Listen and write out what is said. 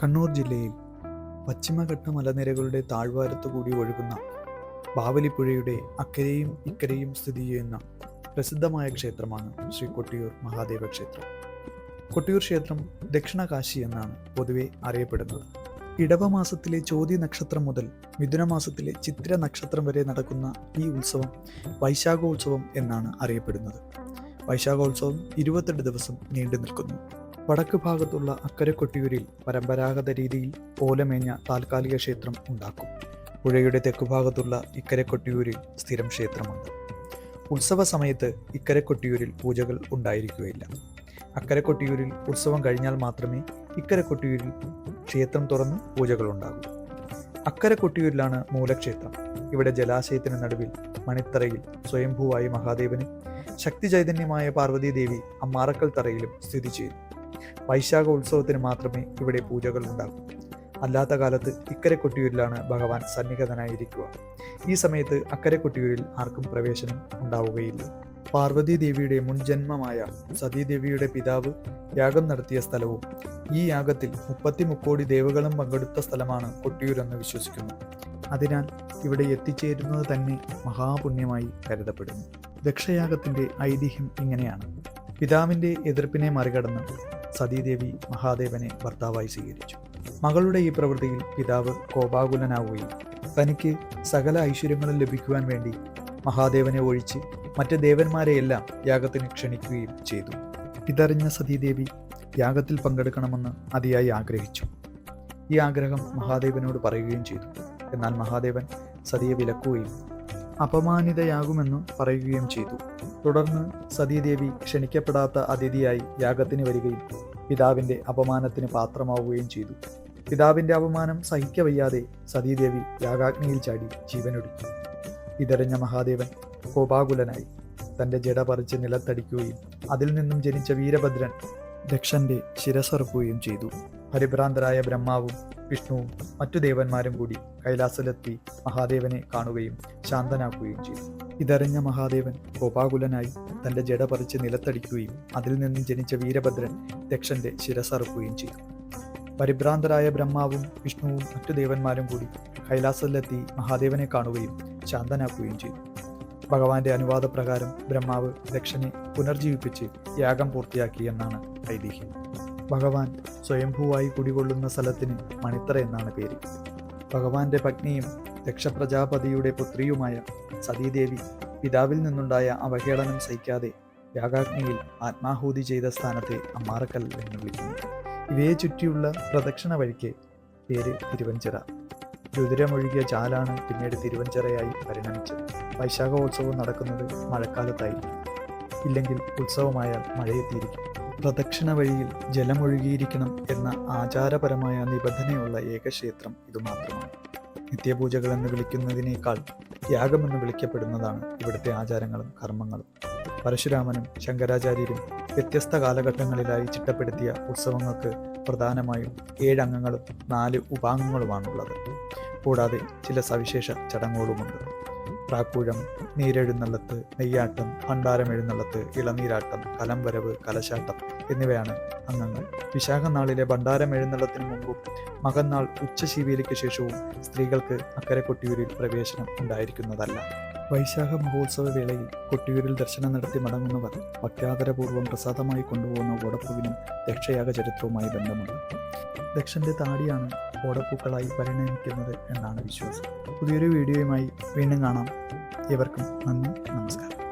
കണ്ണൂർ ജില്ലയിൽ പശ്ചിമഘട്ട മലനിരകളുടെ താഴ്വാരത്തു കൂടി ഒഴുകുന്ന ബാവലിപ്പുഴയുടെ അക്കരയും ഇക്കരയും സ്ഥിതി ചെയ്യുന്ന പ്രസിദ്ധമായ ക്ഷേത്രമാണ് ശ്രീ കൊട്ടിയൂർ മഹാദേവ ക്ഷേത്രം. കൊട്ടിയൂർ ക്ഷേത്രം ദക്ഷിണ കാശി എന്നാണ് പൊതുവെ അറിയപ്പെടുന്നത്. ഇടവമാസത്തിലെ ചോതി നക്ഷത്രം മുതൽ മിഥുനമാസത്തിലെ ചിത്ര നക്ഷത്രം വരെ നടക്കുന്ന ഈ ഉത്സവം വൈശാഖോത്സവം എന്നാണ് അറിയപ്പെടുന്നത്. വൈശാഖോത്സവം ഇരുപത്തെട്ട് ദിവസം നീണ്ടു നിൽക്കുന്നു വടക്ക് ഭാഗത്തുള്ള അക്കരെ കൊട്ടിയൂരിൽ പരമ്പരാഗത രീതിയിൽ ഓലമേഞ്ഞ താൽക്കാലിക ക്ഷേത്രം ഉണ്ടാക്കും. പുഴയുടെ തെക്കുഭാഗത്തുള്ള ഇക്കരെ കൊട്ടിയൂരിൽ സ്ഥിരം ക്ഷേത്രമുണ്ട്. ഉത്സവ സമയത്ത് ഇക്കരെ കൊട്ടിയൂരിൽ പൂജകൾ ഉണ്ടായിരിക്കുകയില്ല. അക്കരെ കൊട്ടിയൂരിൽ ഉത്സവം കഴിഞ്ഞാൽ മാത്രമേ ഇക്കരെ കൊട്ടിയൂരിൽ ക്ഷേത്രം തുറന്ന് പൂജകൾ ഉണ്ടാകൂ. അക്കരെ കൊട്ടിയൂരിലാണ് മൂലക്ഷേത്രം. ഇവിടെ ജലാശയത്തിന് നടുവിൽ മണിത്തറയിൽ സ്വയംഭൂവായി മഹാദേവനും ശക്തി ചൈതന്യമായ പാർവതീദേവി അമ്മാറക്കൽ തറയിലും സ്ഥിതി ചെയ്യുന്നു. വൈശാഖ ഉത്സവത്തിന് മാത്രമേ ഇവിടെ പൂജകൾ ഉണ്ടാകൂ അല്ലാത്ത കാലത്ത് ഇക്കരെ കൊട്ടിയൂരിലാണ് ഭഗവാൻ സന്നിഹിതനായിരിക്കുക. ഈ സമയത്ത് അക്കരെ കൊട്ടിയൂരിൽ ആർക്കും പ്രവേശനം ഉണ്ടാവുകയില്ല. പാർവതി ദേവിയുടെ മുൻജന്മമായ സതീദേവിയുടെ പിതാവ് യാഗം നടത്തിയ സ്ഥലവും ഈ യാഗത്തിൽ മുപ്പത്തി മുക്കോടി ദേവകളും പങ്കെടുത്ത സ്ഥലമാണ് കൊട്ടിയൂരെന്ന് വിശ്വസിക്കുന്നു. അതിനാൽ ഇവിടെ എത്തിച്ചേരുന്നത് തന്നെ മഹാപുണ്യമായി കരുതപ്പെടുന്നു. ദക്ഷയാഗത്തിന്റെ ഐതിഹ്യം ഇങ്ങനെയാണ്. പിതാവിന്റെ എതിർപ്പിനെ മറികടന്ന് സതീദേവി മഹാദേവനെ ഭർത്താവായി സ്വീകരിച്ചു. മകളുടെ ഈ പ്രവൃത്തിയിൽ പിതാവ് കോപാകുലനാവുകയും തനിക്ക് സകല ഐശ്വര്യങ്ങളും ലഭിക്കുവാൻ വേണ്ടി മഹാദേവനെ ഒഴിച്ച് മറ്റ് ദേവന്മാരെയെല്ലാം യാഗത്തിന് ക്ഷണിക്കുകയും ചെയ്തു. ഇതറിഞ്ഞ സതീദേവി യാഗത്തിൽ പങ്കെടുക്കണമെന്ന് അതിയായി ആഗ്രഹിച്ചു. ഈ ആഗ്രഹം മഹാദേവനോട് പറയുകയും ചെയ്തു. എന്നാൽ മഹാദേവൻ സതിയെ വിലക്കുകയും അപമാനിതയാകുമെന്ന് പറയുകയും ചെയ്തു. തുടർന്ന് സതീദേവി ക്ഷണിക്കപ്പെടാത്ത അതിഥിയായി യാഗത്തിന് വരികയും പിതാവിന്റെ അപമാനത്തിന് പാത്രമാവുകയും ചെയ്തു. പിതാവിന്റെ അപമാനം സഹിക്കവയ്യാതെ സതീദേവി യാഗാഗ്നിയിൽ ചാടി ജീവനൊടുക്കി. ഇതറിഞ്ഞ മഹാദേവൻ കോപാകുലനായി. തന്റെ ജട പറിച്ച് നിലത്തടിക്കുകയും അതിൽ നിന്നും ജനിച്ച വീരഭദ്രൻ ദക്ഷന്റെ ശിരസറുക്കുകയും ചെയ്തു. പരിഭ്രാന്തരായ ബ്രഹ്മാവും വിഷ്ണുവും മറ്റു ദേവന്മാരും കൂടി കൈലാസത്തിലെത്തി മഹാദേവനെ കാണുകയും ശാന്തനാക്കുകയും ചെയ്തു. ഇതറിഞ്ഞ മഹാദേവൻ കോപാകുലനായി തന്റെ ജട പറിച്ച് നിലത്തടിക്കുകയും അതിൽ നിന്നും ജനിച്ച വീരഭദ്രൻ ദക്ഷന്റെ ശിരസറുക്കുകയും ചെയ്തു. പരിഭ്രാന്തരായ ബ്രഹ്മാവും വിഷ്ണുവും മറ്റു ദേവന്മാരും കൂടി കൈലാസത്തിലെത്തി മഹാദേവനെ കാണുകയും ശാന്തനാക്കുകയും ചെയ്തു. ഭഗവാന്റെ അനുവാദപ്രകാരം ബ്രഹ്മാവ് ദക്ഷനെ പുനർജീവിപ്പിച്ച് യാഗം പൂർത്തിയാക്കി എന്നാണ് ഐതിഹ്യം. ഭഗവാൻ സ്വയംഭൂവായി കുടികൊള്ളുന്ന സ്ഥലത്തിന് മണിത്ര എന്നാണ് പേര്. ഭഗവാന്റെ പത്നിയും ദക്ഷപ്രജാപതിയുടെ പുത്രിയുമായ സതീദേവി പിതാവിൽ നിന്നുണ്ടായ അവഹേളനം സഹിക്കാതെ യാഗാഗ്നിയിൽ ആത്മാഹൂതി ചെയ്ത സ്ഥാനത്തെ അമ്മാറക്കൽ എന്ന് വിളിക്കുന്നു. ഇവയെ ചുറ്റിയുള്ള പ്രദക്ഷിണ വഴിക്ക് പേര് തിരുവഞ്ചിറ. രുതിരമൊഴുകിയ ചാലാണ് പിന്നീട് തിരുവഞ്ചിറയായി പരിണമിച്ചത്. വൈശാഖോത്സവം നടക്കുന്നത് മഴക്കാലത്തായിരിക്കും ഇല്ലെങ്കിൽ ഉത്സവമായാൽ മഴയെത്തിയിരിക്കും. പ്രദക്ഷിണ വഴിയിൽ ജലമൊഴുകിയിരിക്കണം എന്ന ആചാരപരമായ നിബന്ധനയുള്ള ഏക ക്ഷേത്രം ഇത് മാത്രമാണ് നിത്യപൂജകൾ എന്ന് വിളിക്കുന്നതിനേക്കാൾ യാഗമെന്ന് വിളിക്കപ്പെടുന്നതാണ് ഇവിടുത്തെ ആചാരങ്ങളും കർമ്മങ്ങളും. പരശുരാമനും ശങ്കരാചാര്യരും വ്യത്യസ്ത കാലഘട്ടങ്ങളിലായി ചിട്ടപ്പെടുത്തിയ ഉത്സവങ്ങൾക്ക് പ്രധാനമായും ഏഴ് നാല് ഉപാംഗങ്ങളുമാണുള്ളത്. കൂടാതെ ചില സവിശേഷ ചടങ്ങുകളുമുണ്ട്. പ്രാക്കൂഴം നീരെഴുന്നള്ളത്ത് നെയ്യാട്ടം ഭണ്ഡാരം എഴുന്നള്ളത്ത് ഇളനീരാട്ടം കലംവരവ് കലശാട്ടം എന്നിവയാണ് അംഗങ്ങൾ. വിശാഖ നാളിലെ ഭണ്ഡാരം എഴുന്നള്ളത്തിന് മുമ്പും മകന്നാൾ ഉച്ചശീവേലിക്ക് ശേഷവും സ്ത്രീകൾക്ക് അക്കരെ കൊട്ടിയൂരിൽ പ്രവേശനം ഉണ്ടായിരിക്കുന്നതല്ല. വൈശാഖ മഹോത്സവ വേളയിൽ കൊട്ടിയൂരിൽ ദർശനം നടത്തി മടങ്ങുന്നവർ ഭക്താദരപൂർവം പ്രസാദമായി കൊണ്ടുപോകുന്ന ഓടപ്പൂവിനും ദക്ഷയാഗ ചരിത്രവുമായി ബന്ധമുണ്ട്. ദക്ഷന്റെ താടിയാണ് ഓടപ്പൂക്കളായി പരിണമിക്കുന്നത് എന്നാണ് വിശ്വാസം. പുതിയൊരു വീഡിയോയുമായി വീണ്ടും കാണാം. ഇവർക്കും നന്ദി നമസ്കാരം.